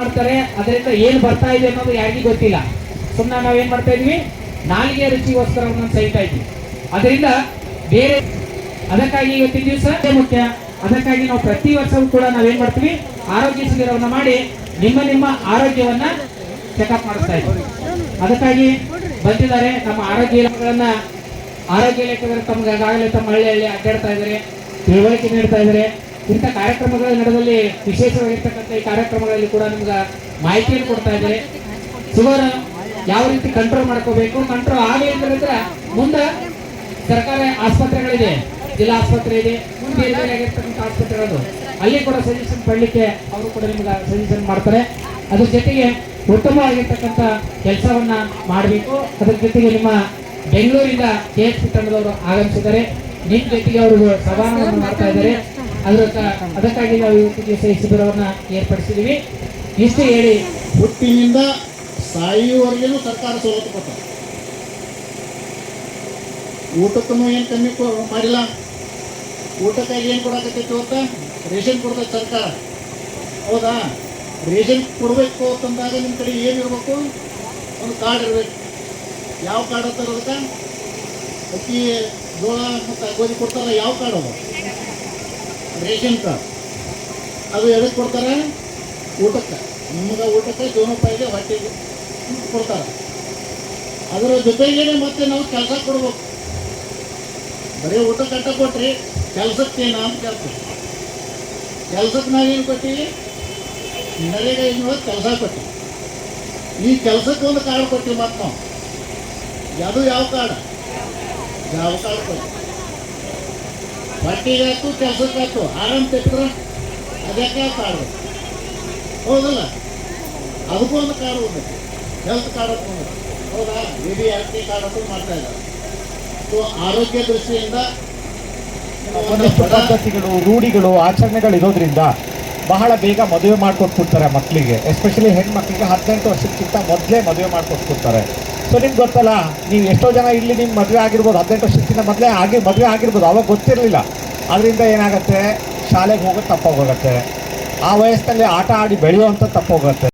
ಮಾಡ್ತಾರೆ, ಅದರಿಂದ ಏನ್ ಬರ್ತಾ ಇದೆ ಅನ್ನೋದು ಯಾರಿಗೂ ಗೊತ್ತಿಲ್ಲ. ಸುಮ್ಮನೆ ನಾವೇನ್ ಮಾಡ್ತಾ ಇದೀವಿ? ನಾಲಿಗೆ ರುಚಿಗೋಸ್ಕರ ಒಂದೊಂದು ಸಹಿತಾ ಇದ್ವಿ ಅದರಿಂದ ಬೇರೆ ಅದಕ್ಕಾಗಿ ಇವತ್ತಿನ ದಿವಸ ಮುಖ್ಯ. ಅದಕ್ಕಾಗಿ ನಾವು ಪ್ರತಿ ವರ್ಷವೂ ಕೂಡ ನಾವೇನ್ ಮಾಡ್ತೀವಿ? ಆರೋಗ್ಯ ಶಿಬಿರವನ್ನ ಮಾಡಿ ನಿಮ್ಮ ನಿಮ್ಮ ಆರೋಗ್ಯವನ್ನ ಚೆಕಪ್ ಮಾಡಿಸ್ತಾ ಇದ್ವಿ ಅದಕ್ಕಾಗಿ ಬಂದಿದ್ದಾರೆ. ನಮ್ಮ ಆರೋಗ್ಯ ಇಲಾಖೆಗಳನ್ನ ಆರೋಗ್ಯ ಇಲಾಖೆಗಳು ತಮ್ಗೆ ಈಗಾಗಲೇ ತಮ್ಮ ಹಳ್ಳಿಯಲ್ಲಿ ಅಡ್ಡಾಡ್ತಾ ಇದ್ದಾರೆ. ತಿಳುವಳಿಕೆ ನೀಡ್ತಾ ಇದ್ದಾರೆ. ಇಂಥ ಕಾರ್ಯಕ್ರಮಗಳ ನಡುವಲ್ಲಿ ವಿಶೇಷವಾಗಿರ್ತಕ್ಕಂಥ ಈ ಕಾರ್ಯಕ್ರಮಗಳಲ್ಲಿ ಕೂಡ ನಿಮ್ಗೆ ಮಾಹಿತಿಯನ್ನು ಕೊಡ್ತಾ ಇದ್ದಾರೆ ಶುಗರ್ ಯಾವ ರೀತಿ ಕಂಟ್ರೋಲ್ ಮಾಡ್ಕೋಬೇಕು? ಕಂಟ್ರೋಲ್ ಆಗಲಿ ಅಂದ್ರೆ ಮುಂದೆ ಸರ್ಕಾರಿ ಆಸ್ಪತ್ರೆಗಳಿದೆ. ಜಿಲ್ಲಾ ಆಸ್ಪತ್ರೆ ಇದೆ. ಮುಂದೆ ಆಗಿರ್ತಕ್ಕಂಥ ಆಸ್ಪತ್ರೆಗಳು ಅಲ್ಲಿ ಕೂಡ ಸಜೆಷನ್ ಪಡ್ಲಿಕ್ಕೆ ಅವರು ಕೂಡ ನಿಮ್ಗೆ ಸಜೆಷನ್ ಮಾಡ್ತಾರೆ. ಅದ್ರ ಜೊತೆಗೆ ಉತ್ತಮವಾಗಿರ್ತಕ್ಕಂಥ ಕೆಲಸವನ್ನ ಮಾಡಬೇಕು. ಅದ್ರ ಜೊತೆಗೆ ನಿಮ್ಮ ಬೆಂಗಳೂರಿಂದ ಕೆ ಎಸ್ ಪಿ ತಂಡದವರು ಆಗಮಿಸಿದ್ದಾರೆ. ನಿಮ್ಮ ಜೊತೆಗೆ ಅವರು ಸಭಾನವನ್ನು ಮಾಡ್ತಾ ಇದ್ದಾರೆ. ಅದಕ್ಕ ಅದಕ್ಕಾಗಿ ನಾವು ಇವತ್ತಿಗೆ ಶಿಬಿರವನ್ನ ಏರ್ಪಡಿಸಿದೀವಿ. ಇಷ್ಟು ಹೇಳಿ. ಹುಟ್ಟಿನಿಂದ ಸಾಯುವವರೆಗೂ ಸರ್ಕಾರ ಸವಲತ್ತು ಕೊಟ್ಟ? ಊಟಕ್ಕೂ ಏನು ಕಮ್ಮಿ ಮಾಡಿಲ್ಲ? ಊಟಕ್ಕಾಗಿ ಏನು ಕೊಡಕತ್ತೈತಿ ಇವತ್ತ? ರೇಷನ್ ಕೊಡ್ತೈತೆ ಸರ್ಕಾರ. ಹೌದಾ? ರೇಷನ್ ಕೊಡಬೇಕು ಅಂತಂದಾಗ ನಿಮ್ಮ ಕಡೆ ಏನಿರಬೇಕು? ಒಂದು ಕಾರ್ಡ್ ಇರಬೇಕು. ಯಾವ ಕಾರ್ಡ್ ಅಂತಾರೆ ಅದಕ್ಕೆ ಅಕ್ಕಿ ಜೋಳ ಮತ್ತು ಗೋಧಿ ಕೊಡ್ತಾರಲ್ಲ, ಯಾವ ಕಾರ್ಡ್ ಅದು? Ration card. ಅದು ಎದಕ್ಕೆ ಕೊಡ್ತಾರೆ? ಊಟಕ್ಕೆ. ನಿಮ್ಗೆ ಊಟಕ್ಕೆ ಜೀವನೋಪಾಯಿಗೆ ಹೊಟ್ಟೆಗೆ ಕೊಡ್ತಾರೆ. ಅದರ ಜೊತೆಗೇನೆ ಮತ್ತೆ ನಾವು ಕೆಲಸ ಕೊಡ್ಬೇಕು. ಬರೀ ಊಟ ಕಟ್ಟ ಕೊಟ್ರಿ ಕೆಲಸಕ್ಕೇನ ಅಂತ ಕೇಳ್ತೀವಿ. ಕೆಲಸಕ್ಕೆ ನಾವೇನು ಕೊಟ್ಟಿವಿ ನರೇಗಾ ಏನು ಕೆಲಸ ಕೊಟ್ಟಿವಿ ಈ ಕೆಲಸಕ್ಕೆ ಒಂದು ಕಾರ್ಡ್ ಕೊಟ್ಟಿವಿ ಮತ್ತೆ ನಾವು. ಅದು ಯಾವ ಕಾರ್ಡ್ ಯಾವ ಕಾರ್ಡ್ ಕೊಟ್ಟಿವಿ ಹೊಟ್ಟಿಗಾಯ್ತು ಕೆಲಸಕ್ಕಾಯ್ತು ಆರಾಮ್ ತೆಗೆದ್ರೆ ಅದಕ್ಕೆ ಕಾರ್ಡ್ ಹೌದಲ್ಲ? ಅದಕ್ಕೂ ಒಂದು ಕಾರ್ಡ್ ಹೋಗ್ಬೇಕು ಹೆಲ್ತ್ ಕಾರ್ಡ್ ಅಂತ ಒಂದು ಹೌದಾ? ಇಡೀ ಬಿ ಆರ್ ಟಿ ಕಾರ್ಡ್ ಅಂತ ಮಾಡ್ತಾ ಇದ್ದಾರೆ ಸೊ ಆರೋಗ್ಯ ದೃಷ್ಟಿಯಿಂದ ಒಂದು ಪದ್ಧತಿಗಳು ರೂಢಿಗಳು ಆಚರಣೆಗಳು ಇರೋದ್ರಿಂದ ಬಹಳ ಬೇಗ ಮದುವೆ ಮಾಡ್ಕೊಟ್ಬಿಡ್ತಾರೆ ಮಕ್ಕಳಿಗೆ. ಎಸ್ಪೆಷಲಿ ಹೆಣ್ಮಕ್ಳಿಗೆ ಹದಿನೆಂಟು ವರ್ಷಕ್ಕಿಂತ ಮೊದಲೇ ಮದುವೆ ಮಾಡ್ಕೊಟ್ಬಿಡ್ತಾರೆ. ಸೊ ನಿಮ್ಗೆ ಗೊತ್ತಲ್ಲ, ನೀವು ಎಷ್ಟೋ ಜನ ಇಲ್ಲಿ ನಿಮ್ಮ ಮದುವೆ ಆಗಿರ್ಬೋದು, ಹದಿನೆಂಟು ವರ್ಷಕ್ಕಿಂತ ಮೊದಲೇ ಆಗಿ ಮದುವೆ ಆಗಿರ್ಬೋದು, ಅವಾಗ ಗೊತ್ತಿರಲಿಲ್ಲ. ಅದರಿಂದ ಏನಾಗುತ್ತೆ? ಶಾಲೆಗೆ ಹೋಗೋದು ತಪ್ಪೋಗುತ್ತೆ ಆ ವಯಸ್ಸಿನಲ್ಲಿ ಆಟ ಆಡಿ ಬೆಳೆಯುವಂಥ ತಪ್ಪೋಗುತ್ತೆ